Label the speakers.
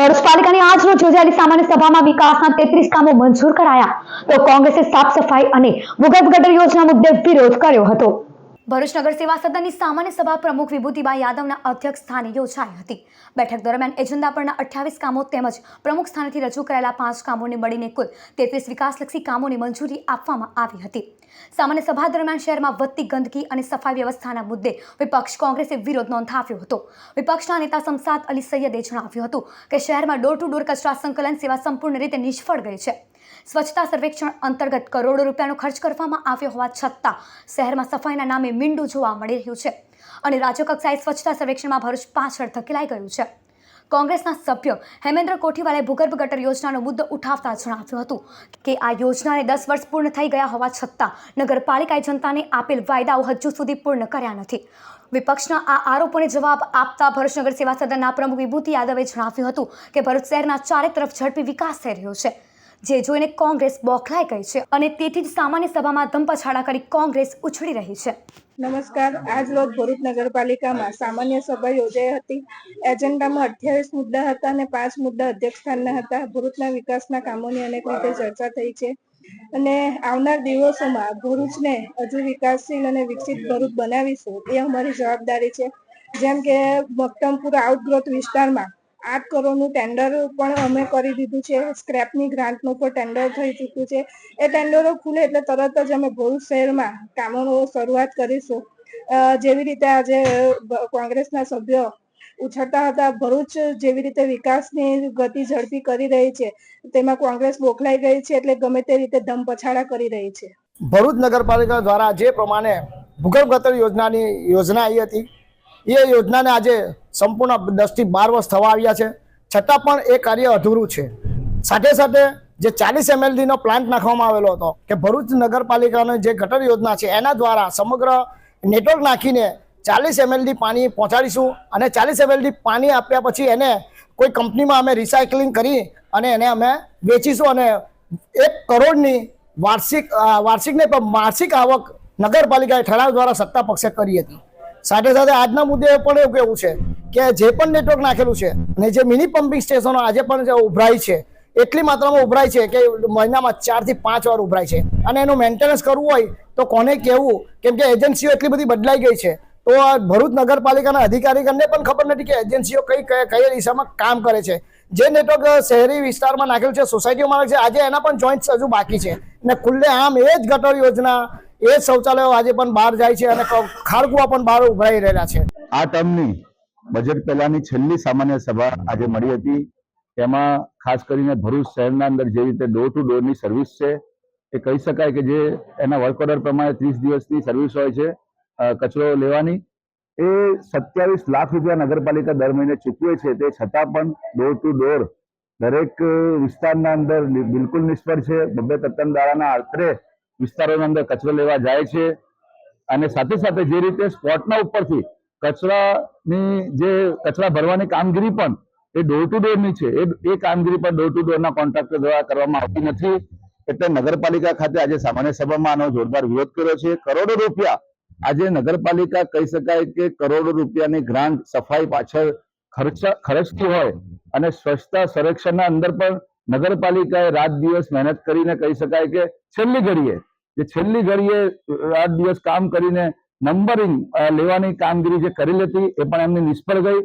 Speaker 1: ભરૂચ પાલિકાની આજ યોજાયેલી સામાન્ય સભામાં વિકાસના તેત્રીસ કામો મંજૂર કરાયા. તો કોંગ્રેસે સાફ સફાઈ અને ભૂગર્ભ ગટર યોજના મુદ્દે વિરોધ કર્યો હતો. ભરૂચ નગર સેવા સદનની સામાન્ય સભા પ્રમુખ વિભૂતિબા યાદવના અધ્યક્ષ સ્થાને યોજાઈ હતી. બેઠક દરમિયાન એજન્ડા પરના અઠ્યાવીસ કામો તેમજ પ્રમુખ સ્થાનેથી રજૂ કરાયેલા પાંચ કામોને મળીને કુલ તેત્રીસ વિકાસલક્ષી કામોની મંજૂરી આપવામાં આવી હતી. સામાન્ય સભા દરમિયાન શહેરમાં વધતી ગંદકી અને સફાઈ વ્યવસ્થાના મુદ્દે વિપક્ષ કોંગ્રેસે વિરોધ નોંધાવ્યો હતો. વિપક્ષના નેતા શમસાદ અલી સૈયદે જણાવ્યું હતું કે શહેરમાં ડોર ટુ ડોર કચરા સંકલન સેવા સંપૂર્ણ રીતે નિષ્ફળ ગઈ છે. સ્વચ્છતા સર્વેક્ષણ અંતર્ગત કરોડો રૂપિયાનો ખર્ચ કરવામાં આવ્યો હોવા છતાં શહેરમાં સફાઈના નામે મીંડું જોવા મળી રહ્યું છે અને રાજ્યકક્ષાએ સ્વચ્છતા સર્વેક્ષણમાં ભરૂચ પાછળ ધકેલાઈ ગયું છે. કોંગ્રેસના સભ્ય હેમેન્દ્ર કોઠીવાલે ભૂગર્ભ ગટર યોજનાનો મુદ્દો ઉઠાવતા જણાવ્યું હતું કે આ યોજનાને દસ વર્ષ પૂર્ણ થઈ ગયા હોવા છતાં નગરપાલિકાએ જનતાને આપેલ વાયદાઓ હજુ સુધી પૂર્ણ કર્યા નથી. વિપક્ષના આ આરોપોને જવાબ આપતા ભરૂચ નગર સેવા સદનના પ્રમુખ વિભૂતિ યાદવે જણાવ્યું હતું કે ભરૂચ શહેરના ચારે તરફ ઝડપી વિકાસ થઈ રહ્યો છે. જે જોઈને કોંગ્રેસ બોખલાઈ ગઈ છે અને તેથી જ સામાન્ય સભામાં ધમપછાડા કરી કોંગ્રેસ ઉછળી રહી છે.
Speaker 2: નમસ્કાર. આજ રોજ ભરૂચ નગરપાલિકામાં સામાન્ય સભા યોજાઈ હતી. એજન્ડામાં અઠ્યાવીસ મુદ્દા હતા અને પાંચ મુદ્દા અધ્યક્ષસ્થાનના હતા. ભરૂચના વિકાસના કામોની અનેક રીતે ચર્ચા થઈ છે. અને આવનાર દિવસોમાં ભરૂચને હજુ વિકાસશીલ અને વિકસિત ભરૂચ બનાવીશું એ અમારી જવાબદારી છે. જેમ કે મક્તમપુર આઉટગ્રોથ વિસ્તારમાં આઠ કરોડનું ટેન્ડર પણ અમે કરી દીધું છે. સ્ક્રેપની ગ્રાન્ટનું પણ ટેન્ડર થઈ ચૂક્યું છે. એ ટેન્ડરો ખુલે એટલે તરત જ અમે ભરૂચ શહેરમાં કામોનો શરૂઆત કરીશું. જેવી રીતે આજે કોંગ્રેસના સભ્યો ઉછળતા હતા, ભરૂચ જેવી રીતે વિકાસની ગતિ ઝડપી કરી રહી છે. તેમાં કોંગ્રેસ બોખલાઈ ગઈ છે એટલે ગમે તે રીતે ધમ પછાડા કરી રહી છે.
Speaker 3: ભરૂચ નગરપાલિકા દ્વારા જે પ્રમાણે ભૂગર્ભ ગટર યોજનાની યોજના આવી હતી એ યોજનાને આજે સંપૂર્ણ દસથી બાર વર્ષ થવા આવ્યા છે. છતાં પણ એ કાર્ય અધૂરું છે. સાથે સાથે જે ચાલીસ એમએલડીનો પ્લાન્ટ નાખવામાં આવેલો હતો કે ભરૂચ નગરપાલિકાની જે ગટર યોજના છે, એના દ્વારા સમગ્ર નેટવર્ક નાખીને ચાલીસ એમએલડી પાણી પહોંચાડીશું અને ચાલીસ એમએલડી પાણી આપ્યા પછી એને કોઈ કંપનીમાં અમે રિસાયકલિંગ કરી અને એને અમે વેચીશું અને એક કરોડની વાર્ષિક વાર્ષિક નહીં પણ માસિક આવક નગરપાલિકાએ ઠરાવ દ્વારા સત્તા પક્ષે કરી હતી. સાથે સાથે આજના મુદ્દે પણ એવું કેવું છે કે જે પણ નેટવર્ક નાખેલું છે અને જે મિની પમ્પિંગ સ્ટેશનો આજે પણ ઉભરાય છે, એટલી માત્રામાં ઉભરાય છે કે મહિનામાં ચારથી પાંચ વાર ઉભરાય છે. અને એનું મેન્ટેનન્સ કરવું હોય તો કોને કહેવું? કેમ કે એજન્સીઓ એટલી બધી બદલાઈ ગઈ છે. તો આ ભરૂચ નગરપાલિકાના અધિકારીગણને પણ ખબર નથી કે એજન્સીઓ કઈ કઈ દિશામાં કામ કરે છે. જે નેટવર્ક શહેરી વિસ્તારમાં નાખેલું છે સોસાયટીઓમાં છે, આજે એના પણ જોઈન્ટ્સ હજુ બાકી છે. અને ખુલ્લે આમ એ જ ગટર યોજના એ શૌચાલયો આજે પણ બહાર જાય છે અને ખાળકુવા પણ બહાર ઉભરાઈ રહેલા છે.
Speaker 4: આ ટર્મની બજેટ પહેલાની છેલ્લી સામાન્ય સભા આજે મળી હતી. તેમાં ખાસ કરીને ભરૂચ શહેરના અંદર જે રીતે ડોર ટુ ડોરની સર્વિસ છે, એ કહી શકાય કે જે એના વર્ક ઓર્ડર પ્રમાણે ત્રીસ દિવસની સર્વિસ હોય છે કચરો લેવાની. એ સત્યાવીસ લાખ રૂપિયા નગરપાલિકા દર મહિને ચૂકવે છે. તે છતાં પણ ડોર ટુ ડોર દરેક વિસ્તારના અંદર બિલકુલ નિષ્ફળ છે. બબ્બે તત્તમદારાના આશરે વિસ્તારોના અંદર કચરો લેવા જાય છે. અને સાથે સાથે જે રીતે સ્પોટના ઉપરથી કચરાની જે કચરા ભરવાની કામગીરી પણ એ ડોર ટુ ડોરની છે. એ એ કામગીરી પણ ડોર ટુ ડોરના કોન્ટ્રાક્ટર દ્વારા કરવામાં આવતી નથી. એટલે નગરપાલિકા ખાતે આજે સામાન્ય સભામાં આનો જોરદાર વિરોધ કર્યો છે. કરોડો રૂપિયા આજે નગરપાલિકા કહી શકાય કે કરોડો રૂપિયાની ગ્રાન્ટ સફાઈ પાછળ ખર્ચ ખર્ચતી હોય અને સ્વચ્છતા સંરક્ષણના અંદર પણ નગરપાલિકાએ રાત દિવસ મહેનત કરીને કહી શકાય કે છેલ્લી ઘડીએ જે છેલ્લી ઘડીએ રાત દિવસ કામ કરીને નંબરિંગ લેવાની કામગીરી જે કરેલી હતી એ પણ એમની નિષ્ફળ ગઈ.